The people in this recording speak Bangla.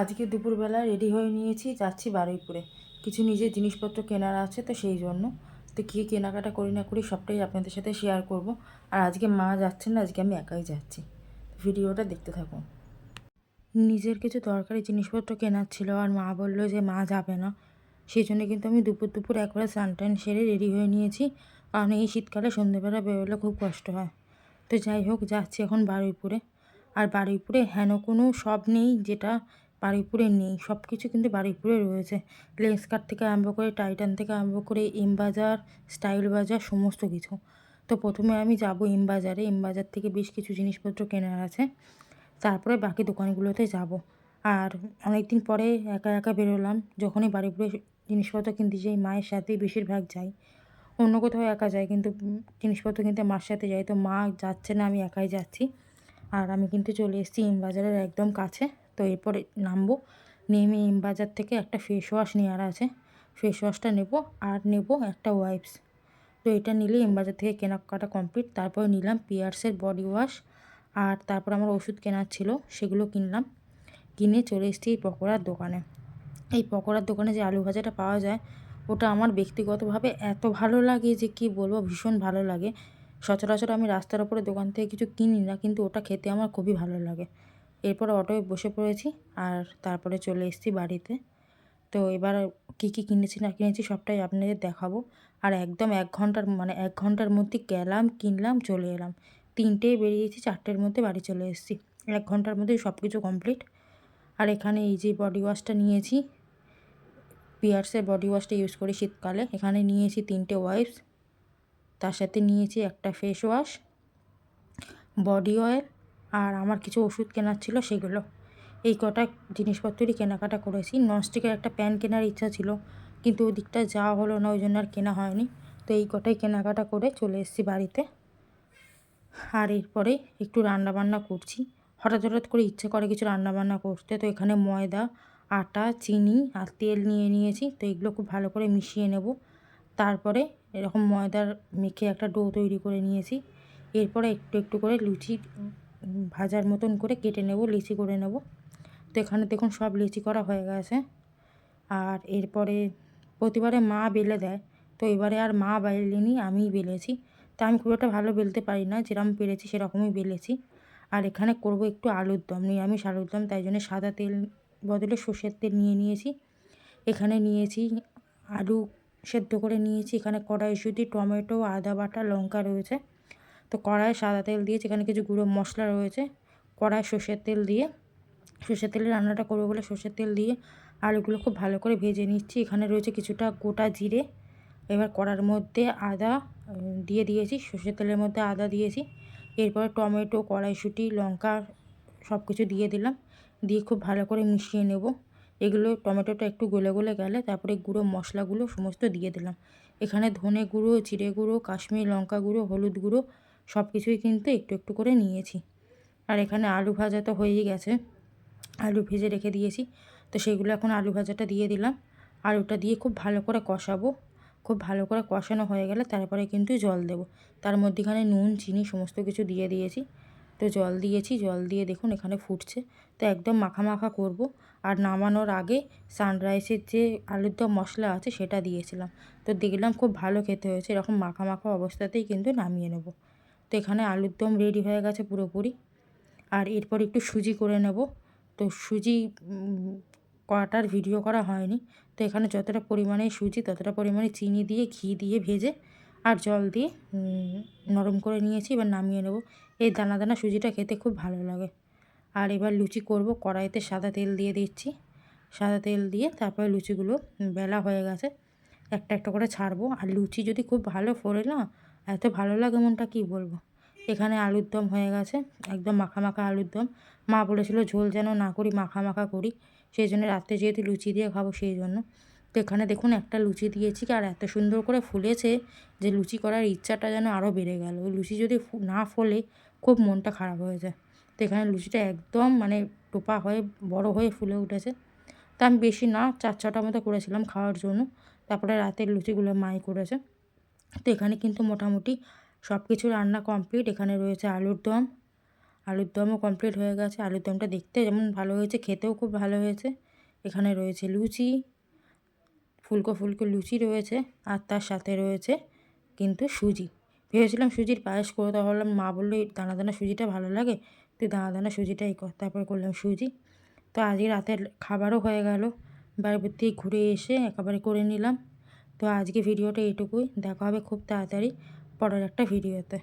আজকে দুপুরবেলা রেডি হয়ে নিয়েছি, যাচ্ছি বারুইপুরে। কিছু নিজের জিনিসপত্র কেনার আছে তো সেই জন্য। তো কী কেনাকাটা করি না করি সবটাই আপনাদের সাথে শেয়ার করব। আর আজকে মা যাচ্ছেন না, আজকে আমি একাই যাচ্ছি। ভিডিওটা দেখতে থাকুন। নিজের কিছু দরকারি জিনিসপত্র কেনার ছিল আর মা বলল যে মা যাবে না। সেই জন্য কিন্তু আমি দুপুর দুপুর একবারে স্নান সেরে রেডি হয়ে নিয়েছি। কারণ এই শীতকালে সন্ধ্যেবেলা বেরোলে খুব কষ্ট হয়। তো যাই হোক, যাচ্ছি এখন বারুইপুরে। আর বারুইপুরে হেন কোনো সব নেই যেটা বারুইপুরে নেই। সব কিছু কিন্তু বারুইপুরে রয়েছে। লেন্স কাট থেকে আরম্ভ করে টাইটান থেকে আরম্ভ করে এম বাজার, স্টাইল বাজার, সমস্ত কিছু। তো প্রথমে আমি যাব এম বাজারে। এম বাজার থেকে বেশ কিছু জিনিসপত্র কেনার আছে। তারপরে বাকি দোকানগুলোতে যাব। আর অনেক দিন পরে একা একা বেরোলাম। যখনই বারুইপুরে জিনিসপত্র কিনতে যাই, মায়ের সাথেই বেশিরভাগ যাই। অন্য কোথাও একা যাই, কিন্তু জিনিসপত্র কিনতে মার সাথে যাই। তো মা যাচ্ছে না, আমি একাই যাচ্ছি। আর আমি কিন্তু চলে এসেছি এম বাজারের একদম কাছে। তো এরপরে নামবো। নেমে এম বাজার থেকে একটা ফেস ওয়াশ নেওয়ার আছে। ফেস ওয়াশটা নেব আর নেব একটা ওয়াইপস তো এটা নিলে এম বাজার থেকে কেনাকাটা কমপ্লিট তারপর নিলাম পিয়ার্সের বডি ওয়াশ আর তারপর আমার ওষুধ কেনার ছিল, সেগুলো কিনলাম। কিনে চলে এসেছি এই পকোড়ার দোকানে। এই পকোড়ার দোকানে যে আলু ভাজাটা পাওয়া যায়, ওটা আমার ব্যক্তিগতভাবে এত ভালো লাগে যে কি বলব, ভীষণ ভালো লাগে। সচরাচর আমি রাস্তার ওপরে দোকান থেকে কিছু কিনি না, কিন্তু ওটা খেতে আমার খুবই ভালো লাগে। এরপর অটোয় বসে পড়েছি আর তারপরে চলে এসেছি বাড়িতে। তো এবার কী কী কিনেছি না কিনেছি সবটাই আপনাদের দেখাবো। আর একদম এক ঘণ্টার মানে এক ঘণ্টার মধ্যে গেলাম, কিনলাম, চলে এলাম। তিনটেই বেরিয়েছি, চারটের মধ্যে বাড়ি চলে এসেছি। এক ঘণ্টার মধ্যে সব কিছু কমপ্লিট। আর এখানে এই যে বডি ওয়াশটা নিয়েছি পিয়ার্সের বডি ওয়াশটা ইউজ করি শীতকালে। এখানে নিয়েছি তিনটে ওয়াইপস তার সাথে নিয়েছি একটা ফেস ওয়াশ বডি অয়েল আর আমার কিছু ওষুধ কেনার ছিল সেগুলো। এই কটা জিনিসপত্রই কেনাকাটা করেছি। ননস্টিকের একটা প্যান কেনার ইচ্ছা ছিল, কিন্তু ওই দিকটা যাওয়া হলো না, ওই জন্য আর কেনা হয়নি। তো এই কটাই কেনাকাটা করে চলে এসেছি বাড়িতে। আর এরপরে একটু রান্নাবান্না করছি। হঠাৎ হঠাৎ করে ইচ্ছে করে কিছু রান্নাবান্না করতে। তো এখানে ময়দা, আটা, চিনি আর তেল নিয়ে নিয়েছি। তো এগুলো খুব ভালো করে মিশিয়ে নেব। তারপরে এরকম ময়দার মেখে একটা ডো তৈরি করে নিয়েছি। এরপরে একটু একটু করে লুচি ভাজার মতন করে কেটে নেব, লিচি করে নেব। তো এখানে দেখুন সব লিচি করা হয়ে গেছে। আর এরপরে প্রতিবারে মা বেলে দেয়। তো এবারে আর মা বেলেনি, আমিই বেলেছি। তা আমি খুব একটা ভালো বেলতে পারি না, যেরকম পেরেছি সেরকমই বেলেছি। আর এখানে করব একটু আলুর দম, নিরামিষ আলুর দম, তাই জন্য সাদা তেল বদলে সর্ষের তেল নিয়ে নিয়েছি। এখানে নিয়েছি আলু সেদ্ধ করে নিয়েছি। এখানে কড়াইশুঁটি, টমেটো, আদা বাটা, লঙ্কা রয়েছে। তো কড়াই সাদা তেল দিয়েছি এখানে কিছু গুঁড়ো মশলা রয়েছে কড়াই সর্ষের তেল দিয়ে। সর্ষের তেলে রান্নাটা করব বলে সর্ষের তেল দিয়ে আলুগুলো খুব ভালো করে ভেজে নিচ্ছি। এখানে রয়েছে কিছুটা গোটা জিরে। এবার কড়ার মধ্যে আদা দিয়ে দিয়েছি। সর্ষের তেলের মধ্যে আদা দিয়েছি। এরপরে টমেটো, কড়াইশুঁটি, লঙ্কা সব কিছু দিয়ে দিলাম। দিয়ে খুব ভালো করে মিশিয়ে নেব। এগুলো টমেটোটা একটু গলে গলে গেলে তারপরে গুঁড়ো মশলাগুলো সমস্ত দিয়ে দিলাম। এখানে ধনে গুঁড়ো, জিরে গুঁড়ো, কাশ্মীর লঙ্কা গুঁড়ো, হলুদ গুঁড়ো সব কিছুই কিন্তু একটু একটু করে নিয়েছি। আর এখানে আলু ভাজা তো হয়েই গেছে। আলু ভেজে রেখে দিয়েছি। তো সেইগুলো এখন আলু ভাজাটা দিয়ে দিলাম। আলুটা দিয়ে খুব ভালো করে কষাবো। খুব ভালো করে কষানো হয়ে গেলে তারপরে কিন্তু জল দেবো। তার মধ্যেখানে নুন, চিনি সমস্ত কিছু দিয়ে দিয়েছি। তো জল দিয়েছি। জল দিয়ে দেখুন এখানে ফুটছে। তো একদম মাখা মাখা করব। আর নামানোর আগে সানরাইসের যে আলুর দম মশলা আছে সেটা দিয়েছিলাম। তো দেখলাম খুব ভালো খেতে হয়েছে। এরকম মাখা মাখা অবস্থাতেই কিন্তু নামিয়ে নেব। তো এখানে আলুর দম রেডি হয়ে গেছে পুরোপুরি। আর এরপর একটু সুজি করে নেব। তো সুজি করাটার ভিডিও করা হয়নি। তো এখানে যতটা পরিমাণে সুজি, ততটা পরিমাণে চিনি দিয়ে, ঘি দিয়ে ভেজে আর জল দিয়ে নরম করে নিয়েছি। এবার নামিয়ে নেব। এই দানা দানা সুজিটা খেতে খুব ভালো লাগে। আর এবার লুচি করব। কড়াইতে সাদা তেল দিয়ে দিচ্ছি। সাদা তেল দিয়ে তারপরে লুচিগুলো বেলা হয়ে গেছে। একটা একটা করে ছাড়বো। আর লুচি যদি খুব ভালো ফোরে না এত ভালো লাগে মনটা, কী বলব? এখানে আলুর দম হয়ে গেছে, একদম মাখা মাখা আলুর দম। মা বলেছিল ঝোল যেন না করি, মাখা মাখা করি। সেই জন্য রাত্রে যেহেতু লুচি দিয়ে খাব, সেই জন্য। তো এখানে দেখুন একটা লুচি দিয়েছি, আর এত সুন্দর করে ফুলেছে যে লুচি করার ইচ্ছাটা যেন আরও বেড়ে গেল। ওই লুচি যদি না ফোলে, খুব মনটা খারাপ হয়ে যায়। তো এখানে লুচিটা একদম মানে টোপা হয়ে, বড় হয়ে ফুলে উঠেছে। তা আমি বেশি না, চার ছটা মতো করেছিলাম খাওয়ার জন্য। তারপরে রাতের লুচিগুলো মাই করেছে। তো এখানে কিন্তু মোটামুটি সব কিছু রান্না কমপ্লিট এখানে রয়েছে আলুর দম। আলুর দমও কমপ্লিট হয়ে গেছে। আলুর দমটা দেখতে যেমন ভালো হয়েছে, খেতেও খুব ভালো হয়েছে। এখানে রয়েছে লুচি, ফুলকো ফুলকো লুচি রয়েছে আর তার সাথে রয়েছে কিন্তু সুজি। ভেবেছিলাম সুজির পায়েস করে দেওয়া হলাম মা বলল দানা দানা সুজিটা ভালো লাগে? তুই দানা দানা সুজিটাই কর তারপরে করলাম সুজি। তো আজকে রাতের খাবারও হয়ে গেল। বাড়ির থেকে ঘুরে এসে একেবারে করে নিলাম। তো আজকে ভিডিওটা এটুকুই। দেখা হবে খুব তাড়াতাড়ি পরের একটা ভিডিওতে।